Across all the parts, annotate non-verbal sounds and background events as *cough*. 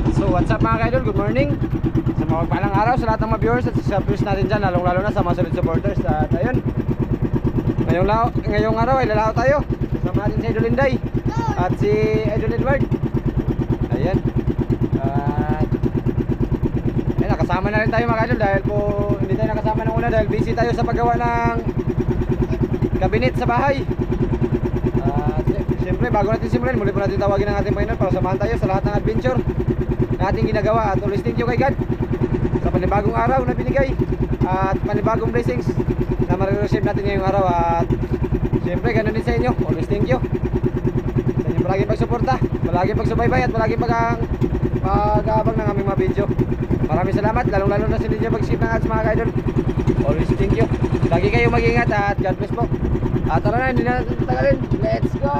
So what's up mga kaidol, good morning. Sa mga palang araw sa lahat ng mga viewers at sa viewers natin dyan Lalong lalo na sa mga solid supporters. At ayun Ngayong, lao, ngayong araw ay lalao tayo. Kasama natin si Idol Inday At si Idol Edward. Ayan. At Ayun, nakasama na rin tayo mga kaidol Dahil po hindi tayo nakasama ng una Dahil busy tayo sa paggawa ng Kabinet sa bahay at siyempre bago natin simulan, muli po natin tawagin ang ating Panginoon para samahan tayo sa lahat ng adventure na ating ginagawa. At always thank you kay God sa panibagong araw na binigay at panibagong blessings na marireceive natin ngayong araw. At siyempre ganun din sa inyo, always thank you sa inyong palaging pagsuporta, palaging pagsubaybay at palaging pag pag-aabang ng aming mga video. Maraming salamat, lalong lalo na sa inyo pag-skip ng ads mga kaidol always thank you. Lagi kayo mag-ingat at God bless po. At tara na, hindi na tagalin. Let's go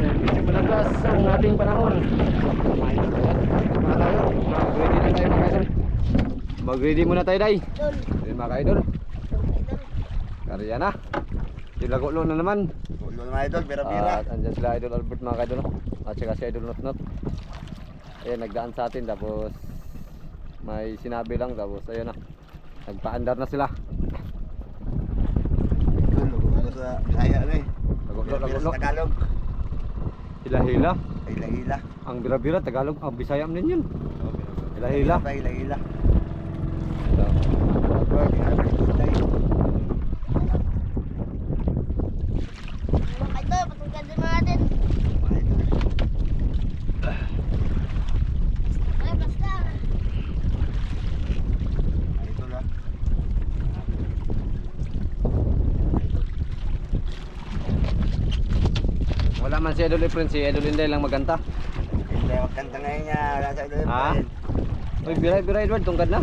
Medyo malagas ang ating panahon. Mag-ready muna tayo, Day. Idol. Ayun mga ka-idol. Idol. Kariya na. Yung lagulo na naman. Ulo na idol, pira-pira. At andyan sila Idol Albert mga ka-idol. At saka si Idol Notnot. Ayan, nagdaan sa atin. Tapos may sinabi lang. Tapos ayun na. Nagpaandar na sila. Ulo, ulo sa Bisaya na eh. Lagulo, lagulo. Tagalog. Hila-hila. Hila-hila. Ang bira-bira, Tagalog. Ang Bisaya mo yun. Hila-hila. hila-hila. Ito. Work, hila-hila. Mga idol, patungkad din natin. Mga idol. Ay, basta. Mga idol ah. Wala man si Idol Efren, si Idol Inday lang magkanta. Hindi, wag kanta ngayon niya. Nasa idol Ha? pa rin. Uy, bira-bira Edward, tungkad na.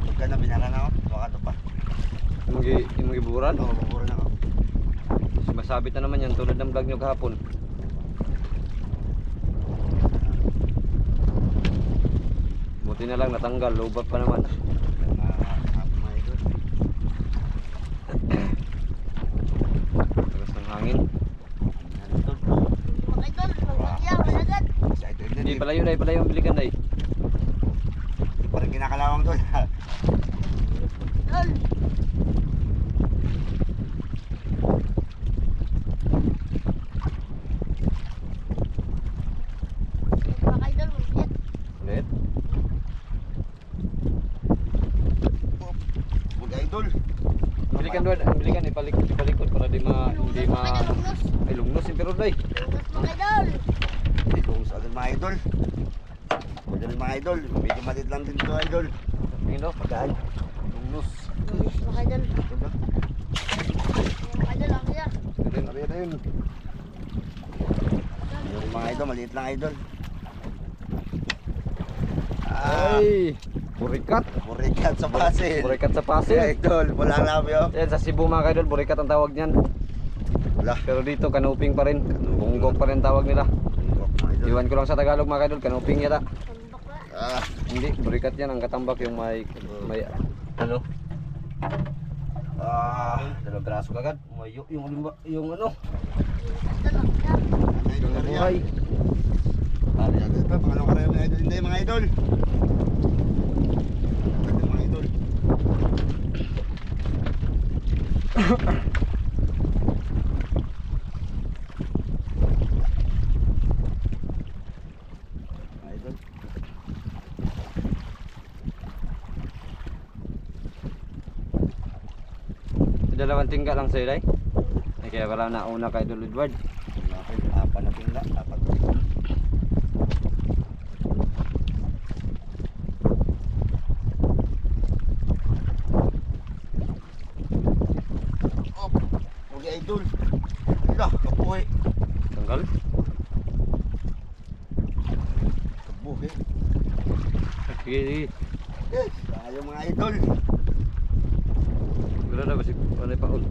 Oh, tugka na, binara na ako. Baka to pa. Yung gi- yung giburan. Oo, buburo na ako. Masabit na naman yan tulad ng vlog nyo kahapon. Buti na lang natanggal, lubak pa naman. Tagas ng hangin. Hindi pala yun ay pala yung bilikan ay. Parang kinakalawang doon. Idol. Mga idol, magkakya. Ulit. Mga idol. Bilikan doon, ang bilikan ipalikot ipalikot para di ma hindi ma Mga idol, lungnos. ay lungnos yung pero day. Lungnos, mga idol. Itong sa atin mga idol. Idol mga idol. Medyo malit lang din to idol. Tingin daw, Pagkaan. lungnos. Lungnos, mga idol. Ito ba? Mga idol, ang kaya. Ganun. Sabi na yun. Yung mga idol, idol. Ah, Ay, burikat. burikat sa pasil. Burikat sa Kasi pasil. idol, wala na yun. Yan sa Cebu mga kaidol, burikat ang tawag niyan. Wala. Pero dito kanuping pa rin. Bunggok pa rin tawag nila. Idol. Iwan ko lang sa Tagalog mga kaidol, kanuping yata. Ah, Hindi, burikat yan ang katambak yung may may ano? Ah, dalawang braso kagad. May yung yung, yung ano? Idol, idol yan. Buhay. Ito, pangalong karera ng idol Hindi mga idol Ito mga idol Idol Dalawang tingga lang sa'yo, Day? Eh, kaya wala na una kay Idol Edward. Wala kayo, na tingga, apat. Tanggal. Kabuhay. Sige, sige. Yes, ayaw mga idol. Wala na ba si ano pa ul?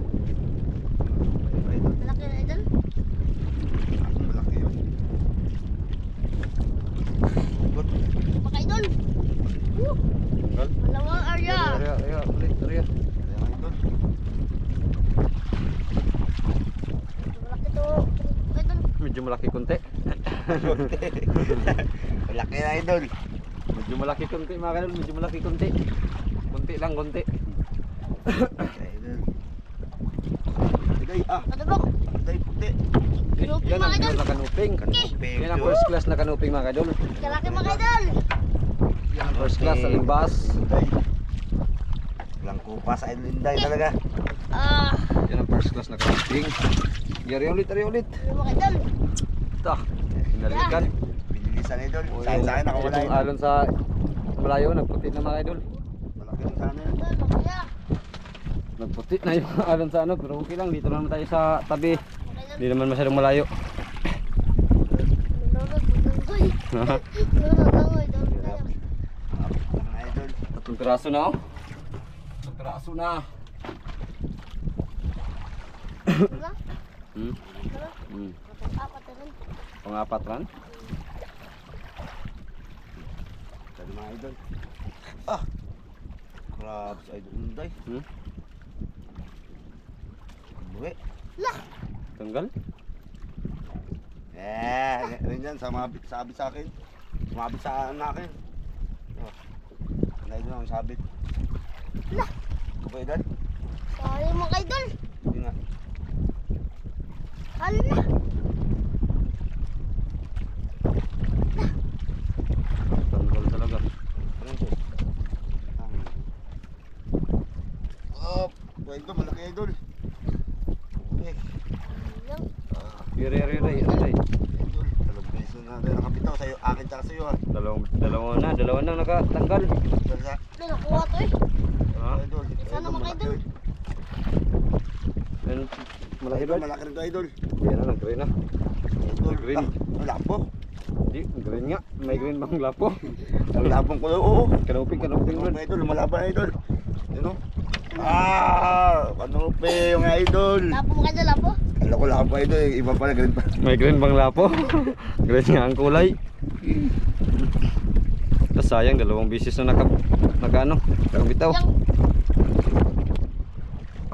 Ayaw, idol. Malaki na idol. Ako malaki yun. Good. Baka idol. Woo! Tanggal. Malawang area. Area, area, ulit, area. Ayaw, idol. Malaki to. Idol. Medyo malaki konti. Malaki na idol. Medyo malaki konti mga kanil, medyo malaki konti. Konti lang, konti. Iday, ah. Kadulok. Iday, puti. Kinupin Yan mga ang idol. pure na kanuping. Kanuping. Yan ang first class na kanuping mga kadol. Kalaki mga idol. First class sa limbas. Iday. Walang kupa sa Inday talaga. Ah, Yan ang first class na kanuping. Yari ulit, yari ulit. yung mga idol. Ito. Pinalikan. Binilisan idol. Sa sa akin nakawala Itong yun. alon sa malayo, nagputi na mga idol. Malaki yung sana makaya. Nagputi na yung alon sa ano, pero okay lang. Dito naman tayo sa tabi. Hindi naman masyadong malayo. Tatlong piraso na oh. Tatlong piraso na. Wala? Hmm? Wala? Hmm. Apat na rin. Pangapat ran. Tadi mga idol. Ah! Crabs idol Inday. Hmm? Buwi. Lah! Tanggal. Eh, rin yan, sumabit, sabit sa akin. Sumabit sa akin. Oh. Ano idol ang sabit? Lah! Okay, idol? Sayang mga idol. Hindi nga. Hala! Tanggal talaga. Ano ito? Oh, idol, malaki idol. Okay. Ayan. Yari, yari, yari, yari. Idol, dalawang beso na tayo nakapitaw sa'yo, akin tsaka sa'yo ha. Dalawang, dalawa na, dalawa na nakatanggal. Idol sa, Ito, nakuha to eh. Ha? idol. Sana Idol, mga malaki idol. yun. Yan, malaki Idol, malaki rin to idol. Yan na, nag-green na. Idol, Green. ah, wala po. Hindi, green nga. May green bang lapo? *laughs* Ang labang ko, oo. Kanuping, kanuping mo idol, lumalaban idol. Yun o. Ah! Ano pa yung idol? Lapo mga idol, lapo. Alam ko lang pa idol, yung iba pala ganun pa. May green bang lapo? *laughs* green nga ang kulay. Tapos sayang, dalawang bisis na naka, naka ano, nakabitaw. Yang,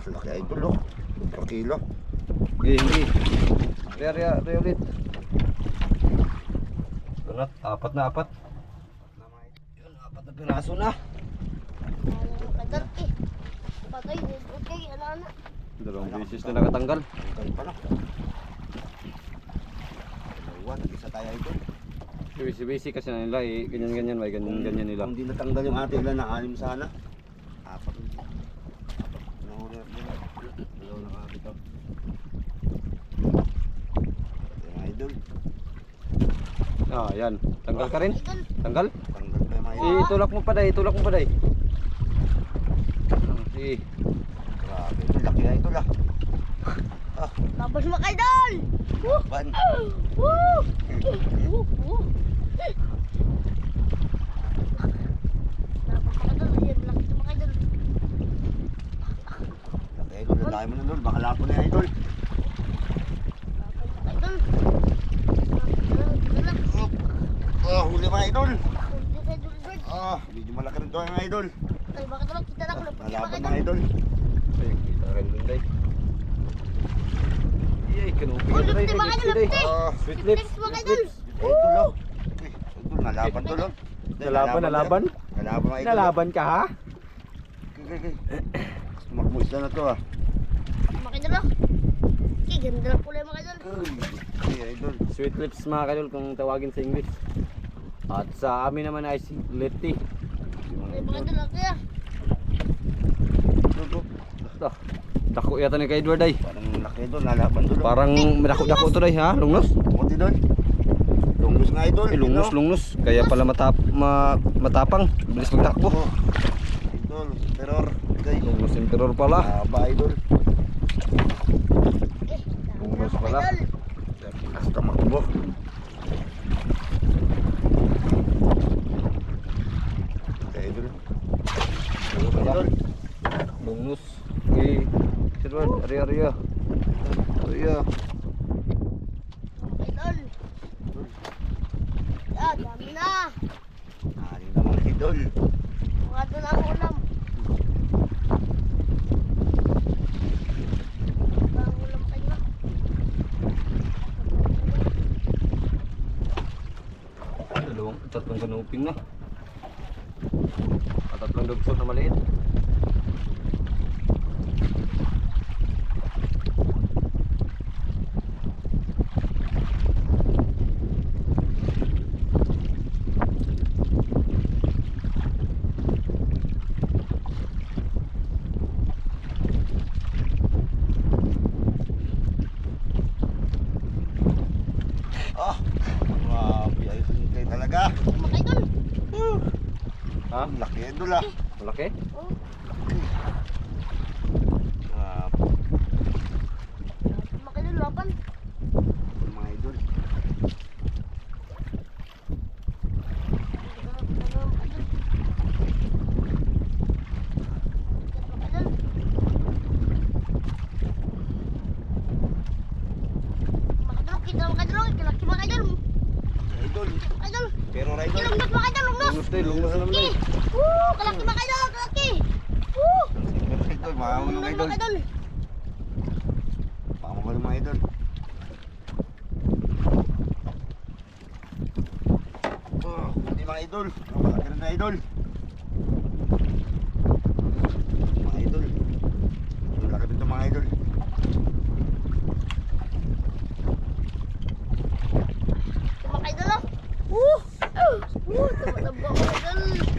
Ang laki idol o. Kilo. Hindi, hindi. Ria, ria, ria ulit. Donat, apat na apat. Yun, apat na piraso na. eh. Patay, okay, ala na. Dalawang bisis na nakatanggal. Ang galing pa na. Dalawa, nag-isa tayo idol. Bisi-bisi kasi na nila eh, ganyan-ganyan, may ganyan-ganyan nila. Kung di natanggal yung ating ilan, naalim sana. Apat. Apat. Na. Dalawa nakabitaw. Ito yung idol. Ah, yan. Tanggal ka rin? Idol, Tanggal? Tanggal pa yung idol. tulak mo pa day, tulak mo pa day. Ah, Si, Grabe, laki na idol ah. Ah, tapos mga idol. Woo! ban. Woo! Woo! Woo! Tapos mga idol, ayan, laki ito mga idol. Laki mo na idol. Baka lapo na yung idol. Mga idol. Oh, huli mga idol. Ah, medyo malaki rin to ang idol. Ay, bakit wala kita na ako ng Nalaban mga mga idol. ay, kita rin dun day. Iyay, kanupin Oh, lupti, mga idol, lupti. Ah, Sweet lips, mga sweet idol. lips. idol oh. Idol, nalaban to lo. Nalaban, nalaban? Nalaban mga idol. Nalaban ka ha? Okay, okay, okay. Tumakbo isla na to ah. Idol oh. Okay, ganda lang pula mga idol. Idol. Sweet lips mga kaidol kung tawagin sa English. At sa amin naman ay si Letty. Mga idol laki ah. Idol. Ito. Dako yata ni kay Edward ay. Parang laki idol, lalaban idol. Parang dako-dako to day ha, lungnos. Buti idol. Lungus nga idol. Eh, lungnos, lungnos. Kaya pala matap ma, matapang. Bilis magtakbo. Idol, terror. Idol. Lungnos emperor pala. Haba idol. Pala. idol. Lakas tamakbo. Okay, idol. Ano pala? Lungnos. Si Edward, ari ari ah. Ari ah. Idol. Ah, dami na. Ano naman idol. Mga idol ang ulam. Ang ulam kayo. Dalawang, kanuping na. At tatlong dugsot na maliit. Ah, grabe idol kayo talaga. Mga idol. Ha? Laki idol ah. Malaki? Oh, Grabe, mga idol, laban. mga idol. Idol, pero idol. Lungnos tayo, lungnos na naman tayo. Idol, makahulong idol. Pakamukhang mga idol. Oh, hindi mga idol. Malaki rin na idol. Mga idol. Malaki rin ito mga idol.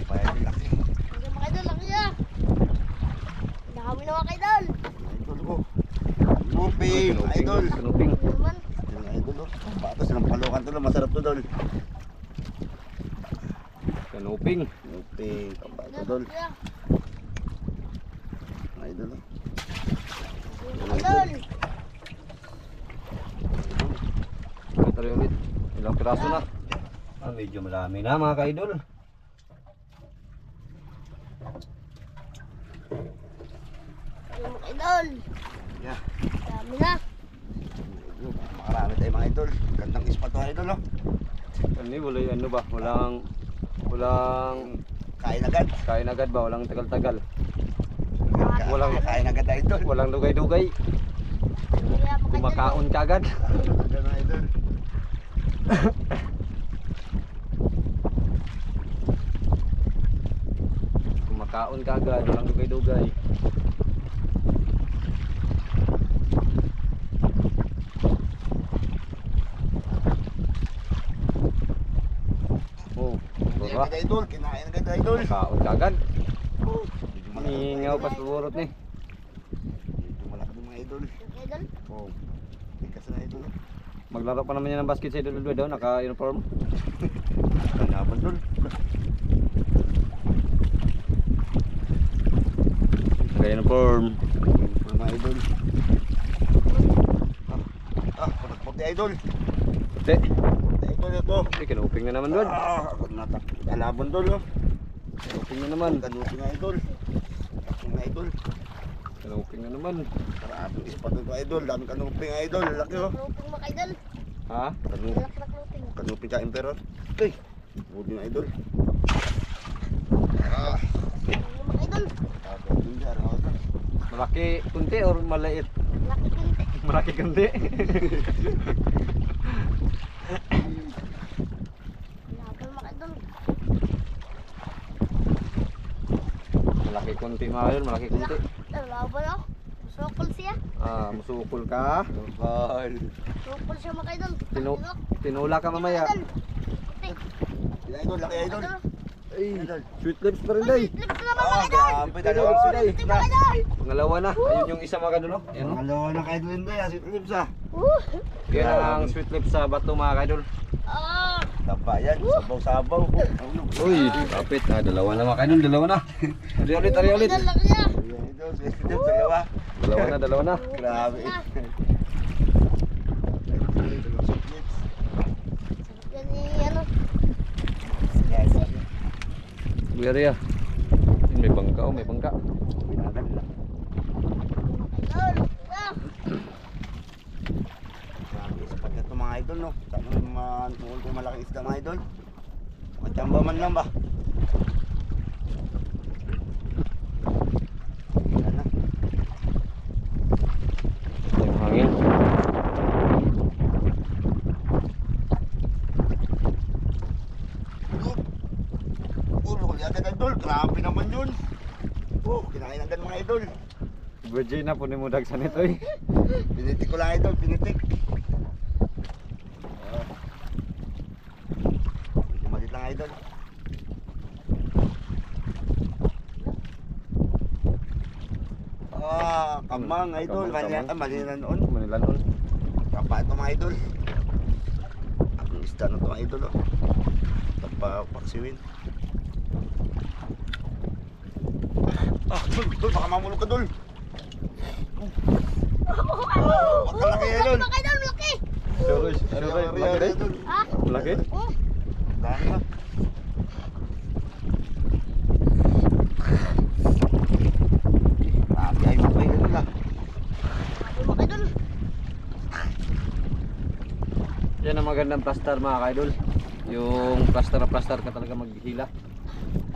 Pa idol, laki. Mga idol ko. Luping, idol. Kanuping. Mga idol oh. Patos ng palukan to, masarap to dol. Kanuping. Luping, kabato dol. Mga idol oh. Idol! Ito rin ulit. Ilang piraso na. Ah, medyo marami na mga ka-idol. Mga idol. Yeah. Dami na. Idol, Makarami tayo mga idol. Gandang ispa to idol oh. Ano wala ano ba? Walang walang Kain agad. kain agad ba? Walang tagal-tagal. Walang Walang- kain agad idol. Walang dugay-dugay. Kumakaon ka agad. Mga idol. *laughs* Kumakaon ka agad. Walang dugay-dugay. Oh, agad idol. Kinain idol. Ka agad. Medyo malaki mga Hingaw idol. pa sa burot ni. Medyo malaki mga idol. Idol. Oh. Tikas na idol. oh. Maglaro pa naman yan ng basket sa idol daw, naka-uniform. *laughs* Kanaban dol. Naka-uniform. Mga idol. Ah, ah, puti idol. Te, Puti idol ito. eh, kinuping na naman doon. Ah, natak. Kalaban dol oh. Kinuping na naman. Kanuti nga idol. Ako nga idol. Kinuping na naman. Maraming ispa doon mga idol. Dami kanupi nga idol. Laki oh. Luping mga idol. Ha? Kanupi. Laki na luping. Kanupi ka emperor. Ay, buti nga idol. Ah, Mga idol. tapos din dyan. Ako dyan. Malaki kunti or maliit? Laki kunti. Malaki kunti. Malaki kunti mga yun, malaki kunti. Laban oh. Sokol siya. Ah, musukol ka. Lokal. Sokol siya mga idol. Tinu Talok. tinula ka mamaya. Idol. Laki idol. Ay, sweet lips pa rin day. Lips na Ah, mga idol. grabe, dalawang sweet lips. Pangalawa na. Ayun yung isa mga kadulo. Ayan o. Pangalawa na kayo din ba? Sweet lips ah. Uh. Yan ang sweet lips sa bato mga kadol. Ah. Taba yan, sabaw-sabaw. Uy, kapit. Ah, dalawa na mga kadol. Dalawa na. *laughs* Ari ulit, ari ulit. Sweet. Dalawa na, dalawa na. Grabe. Na. Dalawang sweet lips. Yan ni ano. Yan, Ah. May bangka oh, may bangka. ito mga idol, no? Tungkol kung malaking isda mga idol. Matsamba man lang ba? Yan na. Yung hangin. Oh, bukol agad idol. Grabe naman yun. Oh, kinain agad mga idol. Virgin na po ni mo dagsan ito eh. *laughs* Pinitik ko lang idol, pinitik. Ah. Medyo malit lang idol. Ah, kamang idol. Kamang, Mali, kamang. ah, mali na noon. Manila nun. Tapa ito mga idol. Ang isda na ito mga idol. Oh. Tapa paksiwin. Ah, dul, dul, baka mamulog ka dul. Oh, wag ka laki idol. Mga idol, laki. Sure, idol. Ah. Malaki? Oh. Dahil na. Grabe ay kayo idol ah. Mga idol. Yan ang magandang plaster mga kaidol. Yung plaster na plaster ka talaga maghihila.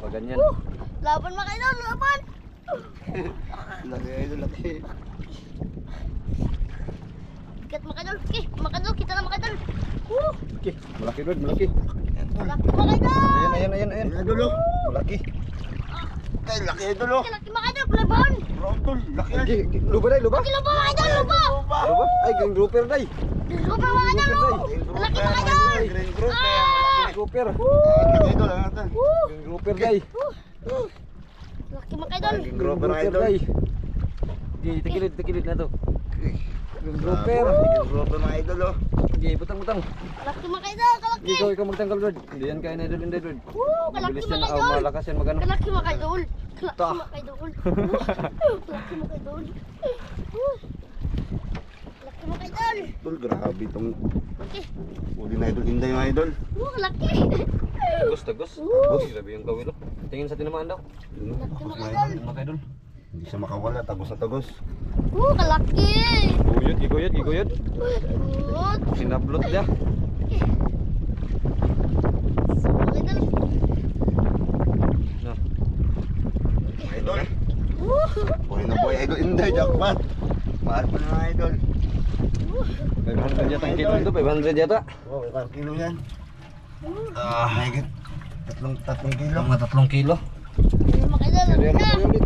Pag ganyan. Uh. Laban mga idol, laban. *laughs* Laki idol, laki. Kat mga idol. Okay, mga idol, kita na mga idol. Uh. Okay, malaki doon, malaki. Laki mga idol. Ayan, ayan, ayan, ayan. Ayan idol oh. Malaki. Ay, laki idol oh. Laki mga idol, laban. Bro, idol, laki Okay, idol. okay. luba day, luba. Laki lupa mga idol, lupa. Luba? Ay, gang grouper day. Lupa mga idol. oh. Laki mga idol. Green group eh. Gang grouper. Laki idol, ang idol. Uh. Gang grouper day. Laki mga idol. Gang grouper Gang idol. day. Okay, tikilid, tikilid na to. Grouper. Grouper mga idol oh. Okay, butang, butang. Laki mga idol, kalaki. Ikaw, ikaw magtanggal, Lord. Hindi yan kaya na idol, hindi, Lord. Kalaki Mabilis yan, mga idol. malakas yan magano. Kalaki mga idol. Kalaki Ta. mga idol. *laughs* Kalaki mga idol. Kalaki mga idol. Idol, grabe itong Okay. uli na idol. Inday mga idol. Uh, kalaki. Tagos, tagos. Tagos, grabe yung kawilo. Tingin sa tinamaan daw. Laki mga idol. Mga kaidol. Hindi siya makawala, tagos na tagos. Uh, kalaki. Giguyod, giguyod, giguyod. Good. Sinablot dia. Mga idol. Uh. Buhay na buhay idol. Inday, jackpot. Mahal pa na idol. 500 yata ang kilo ito, 500 yata. Oh, ilang kilo yan? Ah, higit. Tatlong, tatlong kilo. Mga tatlong kilo. Ayun, Mga idol. Kaya laki na. ano ulit.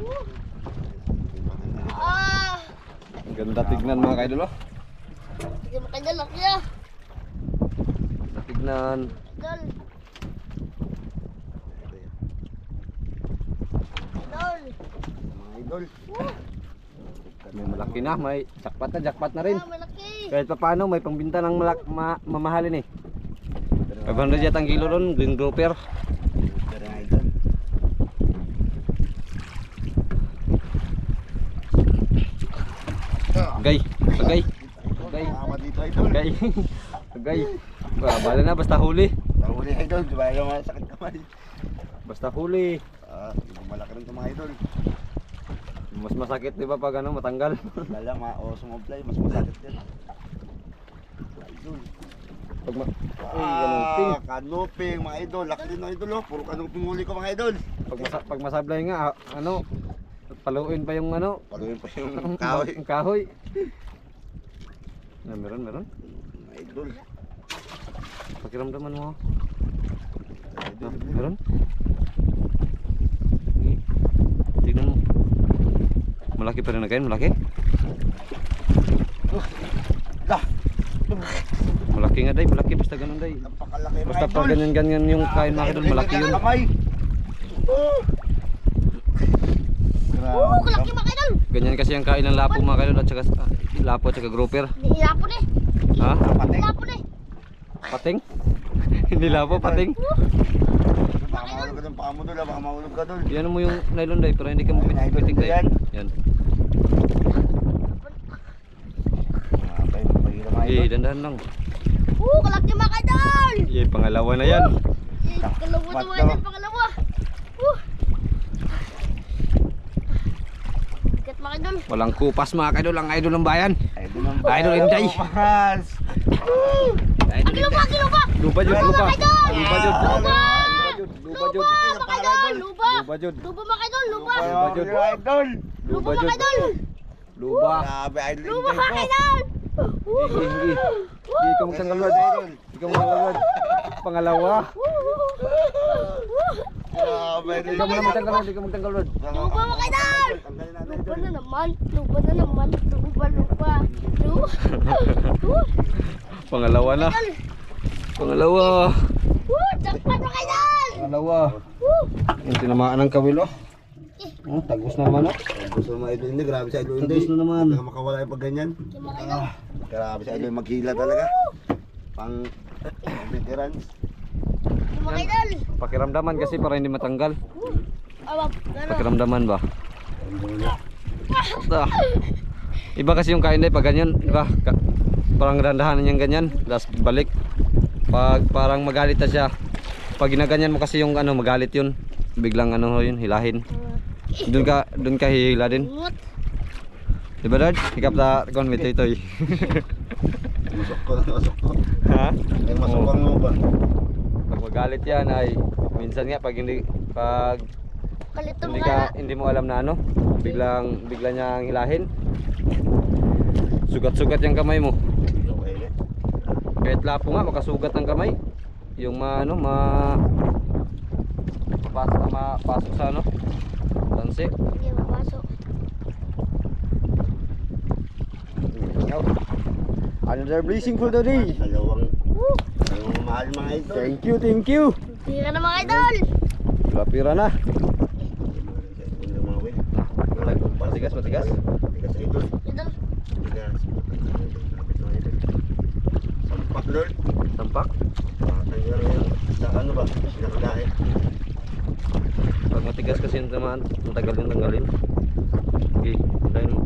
Uh. Ah. Ang Ganda tignan mga kaidol oh. Ayun, Mga idol, laki na. Ganda tignan. Idol. Idol. Mga idol. May malaki na, may jackpot na, jackpot na rin. Ah, malaki. Kahit pa paano, may pangbinta ng malak ma mamahalin eh. 500 yata ang kilo ron, green grouper. Pero mga idol. Gay, tagay, Tagay. Tagay. Tagay. *laughs* Ah, bala na, basta huli. Tahuli idol, di ba yung mga sakit kamay? Basta huli. Ah, malaki rin ito mga idol. Mas masakit di ba pag ano, matanggal. *laughs* Lala, mga o sumablay, mas masakit din. Idol. Pag ma kanuping. Ah, kanuping mga idol. Laki din mga idol oh. Puro kanuping huli ko mga idol. Pag, masa pag masablay nga, ah, ano, paluin pa yung ano, Paluin pa yung kahoy. Ang kahoy. Na, meron, meron. Idol. Pakiramdaman mo. Idol. Ah, meron. Tignan mo. Malaki pa rin na kain, malaki. Lah, Malaki nga day, malaki basta ganun day. napakalaki Basta pag ganyan-ganyan yung kain mga idol, malaki yun. Kamay. Oh. Oo, kalaki mga idol. Ganyan kasi ang kain ng lapo mga idol at saka ah, lapo at saka grouper. Nilapon eh. Ha? Kapatid. Nilapon eh. Pating? *laughs* Hindi lapo, pating. Baka mahulog ka dun, baka mo ah, baka mahulog ka dun. Yan mo yung nylon day para hindi ka mapitik day. Yan. Yan. Grabe, mahirap mga Eh, idol. dandahan lang. Oo, kalaki mga idol. Eh, pangalawa na yan. Eh, Pangalawa na Bato. idol, pangalawa. Oo. Bigat mga idol. Walang kupas mga idol, ang idol ng bayan. Idol ng Idol Inday. Mas. Ang lupa, ang lupa. Lupa jud, lupa. Idol. Lupa jud. Lupa. Lupa jud. Lupa mga idol, lupa. Lupa jud. Lupa mga idol, lupa. Lupa Jud. idol. Lupa jud. idol. Lupa. Grabe, idol Lupa mga idol. Hindi, ka magtanggal word. Hindi ka magtanggal. Pangalawa. Grabe, Hindi ka muna magtanggal word. Hindi ka magtanggal word. Lupa idol. Tanggalin natin Lupa na naman. Lupa na naman. Lupa, lupa. Lupa. Pangalawa na. Pangalawa. Woo! Jackpot mga idol! Pangalawa. Woo! Yung tinamaan ng kawilo. Oh, tagos na naman oh. Gusto mo idol Inday, grabe sa idol Inday. Tagos na naman. Hindi ka makawala yung pag ganyan. Idol. Grabe sa idol, maghila talaga. Pang pang veterans. Mga idol. Pakiramdaman kasi para hindi matanggal. Pakiramdaman ba? Ah. Iba kasi yung kain day pag ganyan, di ba? Ka- parang dandahanan niyang ganyan, tapos balik. Pag parang magalit na siya. Pag ginaganyan mo kasi yung ano, magalit yun. Biglang ano yun, hilahin. Doon ka, doon ka hihila din. Di ba Dad? Hikap na kon with itoy. Masok ko, masok ko. ha? Ay, masok ang mo ba? Pag magalit yan ay minsan nga pag hindi pag Kalito hindi ka hindi mo alam na ano, biglang bigla niyang hilahin. Sugat-sugat yung kamay mo. Okay. Kahit lapo nga makasugat ng kamay. Yung ma ano, ma pasok mapasok sa ano. Tansi. Hindi mapasok. Another blessing for the day. Dalawang mahal mga idol. Thank you, thank you. Tira na mga idol. Pira na. Matigas, matigas. Tigas idol. Idol. Tigas. Lapit mga idol. Sampak lord. Yan. Sa ano ba? Pinakadahin. Pag matigas kasi yung tamaan, matagal yung tanggalin. Okay, tayo mo.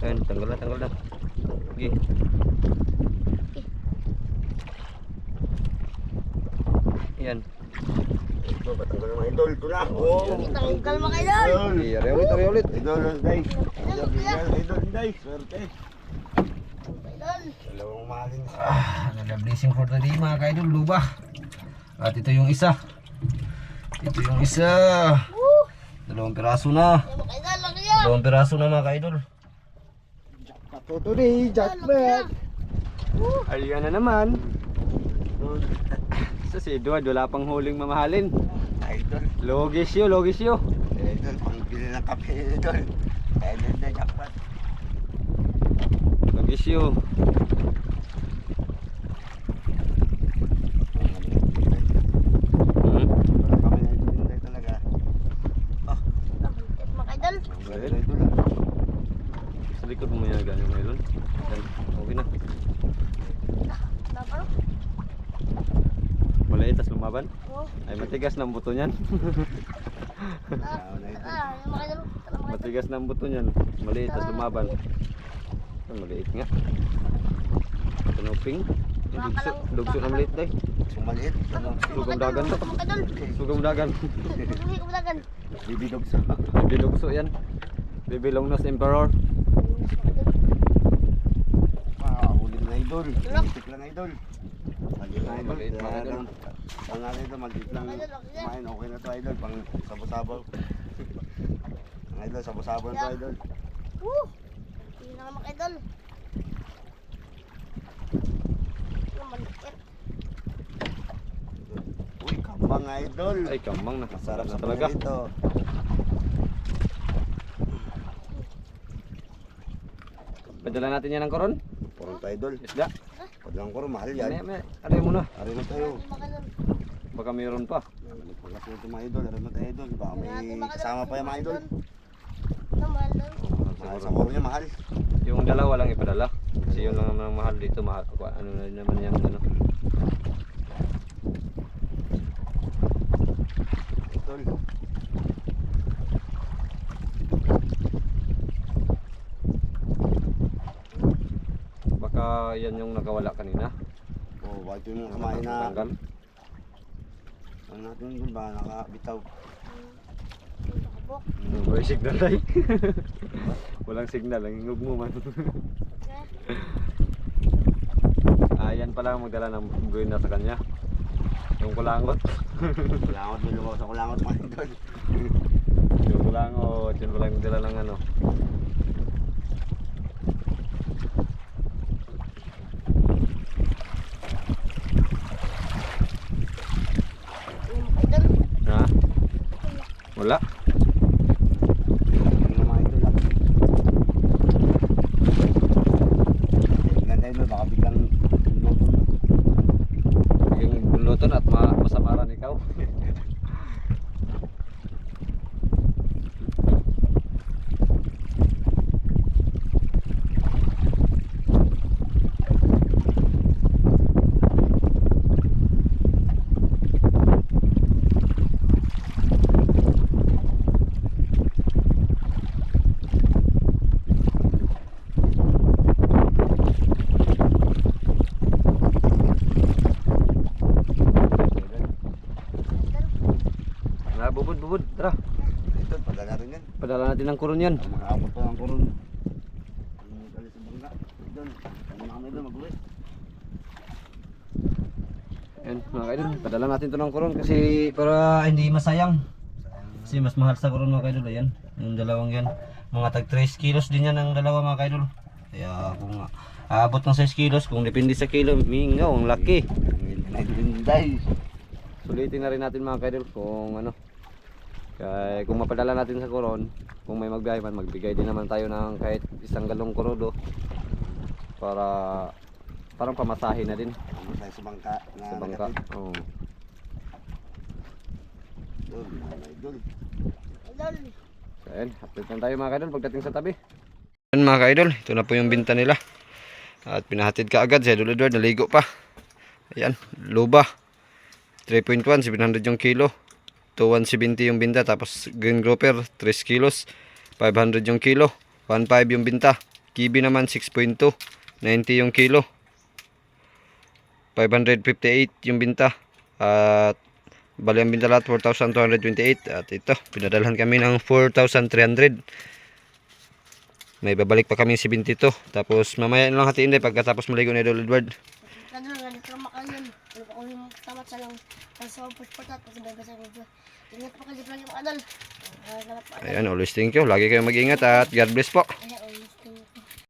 Ayan, tanggal na, tanggal na. Okay. Yan. Ito, patanggal ng mga idol. Ito na. Oh. Tanggal mga idol. Okay, ari ulit, ari ulit. Idol, day. Idol, idol, idol, day. Swerte. Idol. Dalawang mahalin. Ah, another blessing for the day mga kaidol, luba. At ito yung isa. Ito yung isa. Dalawang piraso na. Dalawang piraso na mga kaidol. Today, jackpot. Ayan na naman. Sa si Edward, wala pang huling mamahalin. Idol. Logis yun, logis yun. Idol, pangbili ng kape, idol. Idol na jackpot. Logis yun. Hmm? Kami na idol, idol talaga. Bakit mga idol? Idol, idol, ah. Sa likod mo yan ganyan ngayon. Yan, Okay na. Naparo? Maliit, lumaban. Oo. Ay, matigas ng buto niyan. Na. Ah, idol. matigas ng buto niyan. Maliit, tas lumaban. Maliit nga. Kanuping. Dugso, dugso na maliit day. Sumaliit. Ano? Sugong dagan to. Sugong dagan. Sugi ko dagan. Yan. Bibi Longnos Emperor. Ah, ulit na idol. Maliit lang idol. Maliit na idol. Ang nga idol, maliit lang. Kumain, okay na to idol. Pang sabo-sabaw. Ang *laughs* idol, sabo-sabaw na to idol. Woo! Hindi na mga idol. Maliit. Uy, mga idol. Ay, kamang na. Sarap sa talaga. Ito. Padala natin yan ng koron. Purong tayo idol. Isda. Paglang ko mahal Yan. yan. Ano mo na? Ari mo tayo. Baka mayroon pa. Pagkas mo ito mga idol. Ari mo tayo idol. Baka may kasama pa yung mga idol. Naman lang. Mahal sa kuro niya mahal. Yung dalawa lang ipadala. Kasi yun lang ang mahal dito. Mahal. Ano na naman yung ano. Idol. Baka yan yung nakawala kanina. Oh, bakit yung kumain na. Tanggal. Ano natin idol ba nakabitaw. Ano ba yung signal ay? *laughs* Walang signal. Ang ingog mo man. *laughs* ah, yan pala ang magdala ng buhay na sa kanya. Yung kulangot. *laughs* Kulangot mo lumaw sa kulangot mga idol. Yung kulangot. Yun pala yung magdala ng ano. Yung idol. Ha? Wala. Yung mga idol ah. Tingnan tayo idol. Baka biglang luto na. Yung buluton at ma masamaran ikaw. Na bubud bubud. Tara. Ito, padala rin yan. Padala natin ng kuron yan. Para makaabot pa. Ang dali sa bangka. Idol. Ano kami idol mag-uwi. Yan mga kaidol. Padala natin to ng kuron kasi para hindi masayang. Kasi mas mahal sa kuron mga kaidol. Ayan. Yung dalawang yan. Mga tag 3 kilos din yan ang dalawa mga kaidol. Kaya kung aabot ng 6 kilos, kung depende sa kilo, mingaw, ang laki. Ang. Sulitin na rin natin mga kaidol kung ano. Kaya kung mapadala natin sa koron, kung may magbiyahe man, magbigay din naman tayo ng kahit isang galong korodo para parang pamasahe na din Ano tayo sa bangka. Na sa bangka. Oo. Idol. mga Idol. Idol. So, ayan, update lang tayo mga kaidol pagdating sa tabi. Ayan mga kaidol, ito na po yung binta nila. At pinahatid ka agad si Idol Edward, naligo pa. Ayan, luba. 3.1, 700 yung kilo. 2,170 yung binta. Tapos green grouper, 3 kilos. 500 yung kilo. 1.5 yung binta. Kibi naman, 6.2. 90 yung kilo. 558 yung binta. At bali ang binta lahat 4,228. At ito, pinadalhan kami ng 4,300. May babalik pa kami 72. Tapos mamaya lang hatiin din pagkatapos maligo ni Idol Edward. Ano nga, dito makayon. Ano pa kung tamat sa lang. Sa puspot at kasi may basa ko. Ingat pa kayo lang yung po idol. Ayan, always thank you. Lagi kayong mag-ingat at God bless po. Always.